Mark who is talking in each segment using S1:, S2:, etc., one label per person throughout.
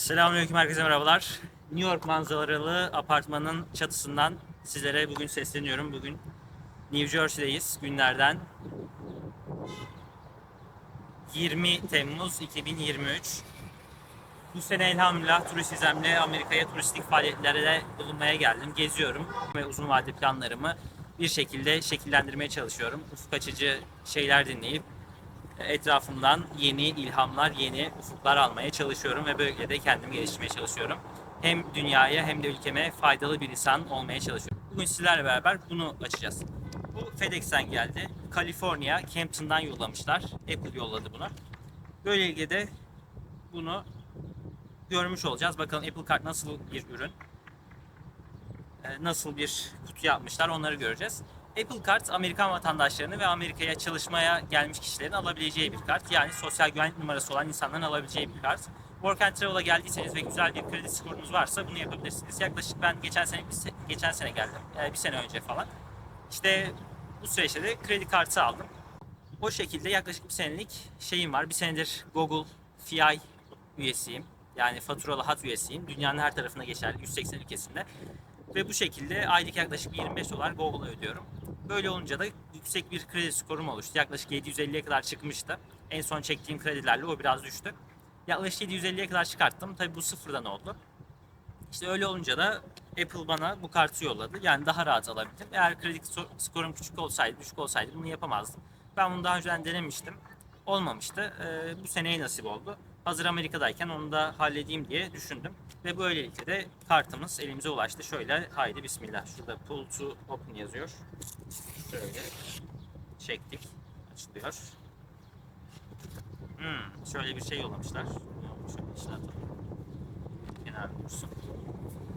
S1: Selamünaleyküm herkese merhabalar. New York manzaralı apartmanın çatısından sizlere bugün sesleniyorum. Bugün New Jersey'deyiz günlerden 20 Temmuz 2023. Bu sene elhamdülillah turistizmle Amerika'ya turistik faaliyetlere bulunmaya geldim. Geziyorum ve uzun vadeli planlarımı bir şekilde şekillendirmeye çalışıyorum. Ufuk açıcı şeyler dinleyip etrafımdan yeni ilhamlar, yeni ufuklar almaya çalışıyorum ve böylelikle de kendimi geliştirmeye çalışıyorum. Hem dünyaya hem de ülkeme faydalı bir insan olmaya çalışıyorum. Bugün sizlerle beraber bunu açacağız. Bu FedEx'ten geldi. Kaliforniya, Campton'dan yollamışlar. Apple yolladı bunu. Böylelikle de bunu görmüş olacağız. Bakalım Apple Card nasıl bir ürün? Ee, Nasıl bir kutu yapmışlar onları göreceğiz. Apple Card Amerikan vatandaşlarını ve Amerika'ya çalışmaya gelmiş kişilerin alabileceği bir kart. Yani sosyal güvenlik numarası olan insanların alabileceği bir kart. Work and Travel'a geldiyseniz ve güzel bir kredi skorunuz varsa bunu yapabilirsiniz. Yaklaşık ben geçen sene geçen sene geldim. Yani bir sene önce falan. İşte bu süreçte de kredi kartı aldım. O şekilde yaklaşık bir senelik şeyim var. Bir senedir Google FI üyesiyim. Yani faturalı hat üyesiyim. Dünyanın her tarafına geçerli 180 ülkesinde. Ve bu şekilde aylık yaklaşık bir 25 dolar Google'a ödüyorum. Böyle olunca da yüksek bir kredi skorum oluştu. Yaklaşık 750'ye kadar çıkmıştı. En son çektiğim kredilerle o biraz düştü. Yaklaşık 750'ye kadar çıkarttım. Tabii bu sıfırdan oldu. İşte öyle olunca da Apple bana bu kartı yolladı. Yani daha rahat alabildim. Eğer kredi skorum küçük olsaydı, düşük olsaydı bunu yapamazdım. Ben bunu daha önceden denemiştim. Olmamıştı. Ee, bu seneye nasip oldu. Hazır Amerika'dayken onu da halledeyim diye düşündüm. Ve böylelikle de kartımız elimize ulaştı. Şöyle haydi bismillah. Şurada pull to open yazıyor. Şöyle çektik. Açılıyor. Hmm, şöyle bir şey yollamışlar. Şöyle içine atalım. Kenarda dursun.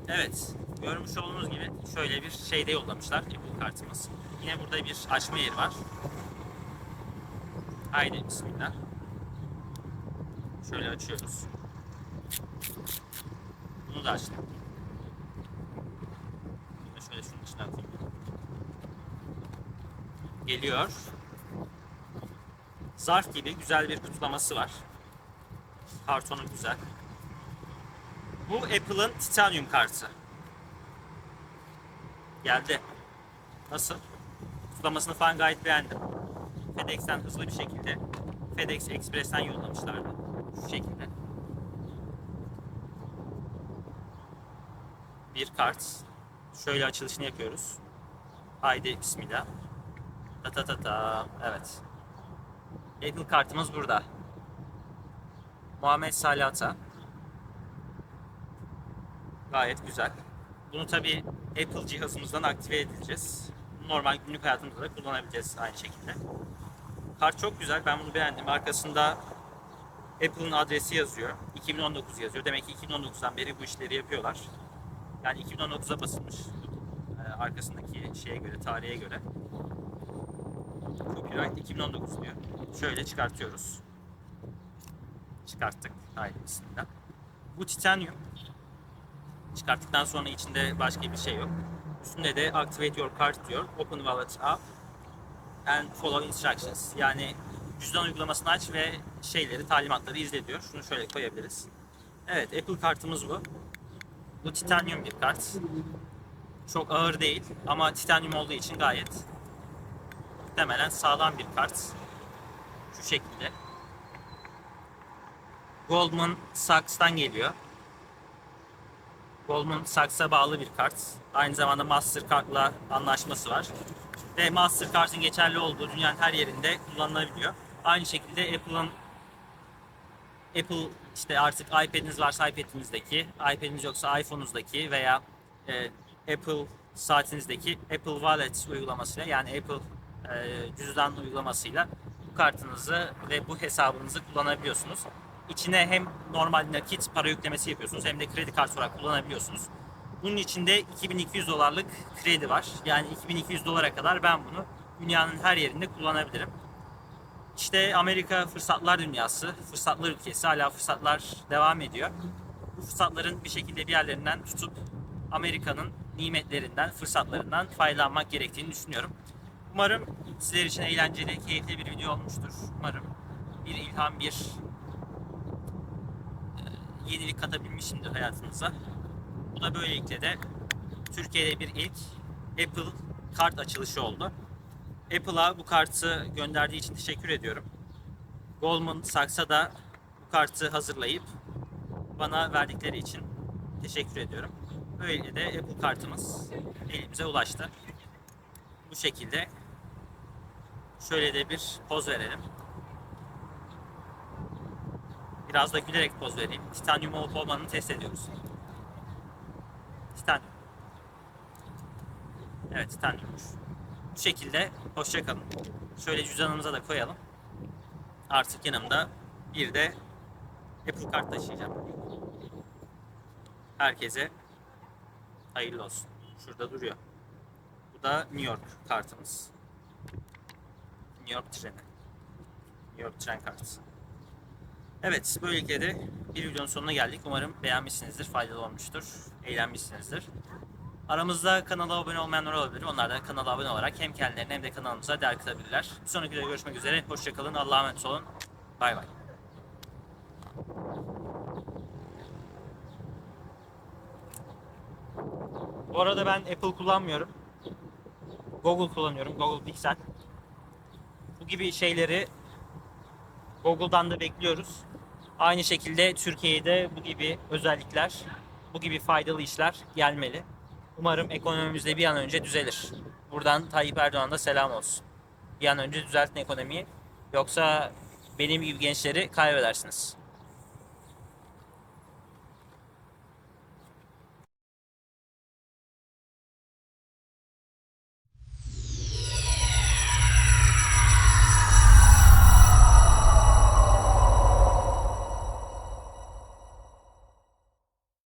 S1: Evet, görmüş olduğunuz gibi şöyle bir şeyde yollamışlar Apple kartımız. Yine burada bir açma yeri var. Haydi bismillah. Şöyle açıyoruz. Bunu da açtık. Da şöyle şunun içine. Geliyor. Zarf gibi güzel bir kutlaması var. Kartonu güzel. Bu Apple'ın Titanium kartı. Geldi. Nasıl? Kutlamasını falan gayet beğendim. FedEx'ten hızlı bir şekilde FedEx Express'ten yollamışlardı. Şu şekilde. Bir kart. Şöyle açılışını yapıyoruz. Haydi bismillah. Ta ta ta ta. Evet. Apple kartımız burada. Muhammed Salih Ata. Gayet güzel. Bunu tabi Apple cihazımızdan aktive edeceğiz. Normal günlük hayatımızda da kullanabileceğiz aynı şekilde. Kart çok güzel. Ben bunu beğendim. Arkasında Apple'ın adresi yazıyor. 2019 yazıyor. Demek ki 2019'dan beri bu işleri yapıyorlar. Yani 2019'a basılmış. Ee, arkasındaki şeye göre, tarihe göre. Copyright 2019 diyor. Şöyle çıkartıyoruz. Çıkarttık. Bismillah. Bu titanyum. Çıkarttıktan sonra içinde başka bir şey yok. Üstünde de activate your card diyor. Open wallet up and follow instructions. Yani cüzdan uygulamasını aç ve şeyleri, talimatları izle diyor. Şunu şöyle koyabiliriz. Evet, Apple kartımız bu. Bu titanyum bir kart. Çok ağır değil ama titanyum olduğu için gayet muhtemelen sağlam bir kart. Şu şekilde. Goldman Sachs'tan geliyor. Goldman Sachs'a bağlı bir kart. Aynı zamanda Mastercard'la anlaşması var. Ve Mastercard'ın geçerli olduğu dünyanın her yerinde kullanılabiliyor. Aynı şekilde Apple'ın Apple işte artık iPad'iniz varsa iPad'inizdeki, iPad'iniz yoksa iPhone'unuzdaki veya e, Apple saatinizdeki Apple Wallet uygulamasıyla yani Apple e, cüzdan uygulamasıyla bu kartınızı ve bu hesabınızı kullanabiliyorsunuz. İçine hem normal nakit para yüklemesi yapıyorsunuz hem de kredi kartı olarak kullanabiliyorsunuz. Bunun içinde 2200 dolarlık kredi var. Yani 2200 dolara kadar ben bunu dünyanın her yerinde kullanabilirim. İşte Amerika fırsatlar dünyası, fırsatlar ülkesi. Hala fırsatlar devam ediyor. Bu fırsatların bir şekilde bir yerlerinden tutup Amerika'nın nimetlerinden, fırsatlarından faydalanmak gerektiğini düşünüyorum. Umarım sizler için eğlenceli, keyifli bir video olmuştur. Umarım bir ilham, bir yenilik katabilmişimdir hayatınıza. Bu da böylelikle de Türkiye'de bir ilk Apple kart açılışı oldu. Apple'a bu kartı gönderdiği için teşekkür ediyorum. Goldman Sachs'a da bu kartı hazırlayıp bana verdikleri için teşekkür ediyorum. Böylelikle de Apple kartımız elimize ulaştı. Bu şekilde şöyle de bir poz verelim. Biraz da gülerek poz vereyim. Titanyum olup olmadığını test ediyoruz. Titanyum. Evet titanyummuş. Bu şekilde hoşça kalın. Şöyle cüzdanımıza da koyalım. Artık yanımda bir de Apple kart taşıyacağım. Herkese hayırlı olsun. Şurada duruyor. Bu da New York kartımız. New York treni. New York tren kartı. Evet, böylelikle de bir videonun sonuna geldik. Umarım beğenmişsinizdir, faydalı olmuştur, eğlenmişsinizdir. Aramızda kanala abone olmayanlar olabilir. Onlar da kanala abone olarak hem kendilerine hem de kanalımıza değer katabilirler. Bir sonraki videoda görüşmek üzere. Hoşçakalın. Allah'a emanet olun. Bay bay. Bu arada ben Apple kullanmıyorum. Google kullanıyorum. Google Pixel. Bu gibi şeyleri Google'dan da bekliyoruz. Aynı şekilde Türkiye'de bu gibi özellikler, bu gibi faydalı işler gelmeli. Umarım ekonomimiz de bir an önce düzelir. Buradan Tayyip Erdoğan'a selam olsun. Bir an önce düzeltin ekonomiyi. Yoksa benim gibi gençleri kaybedersiniz.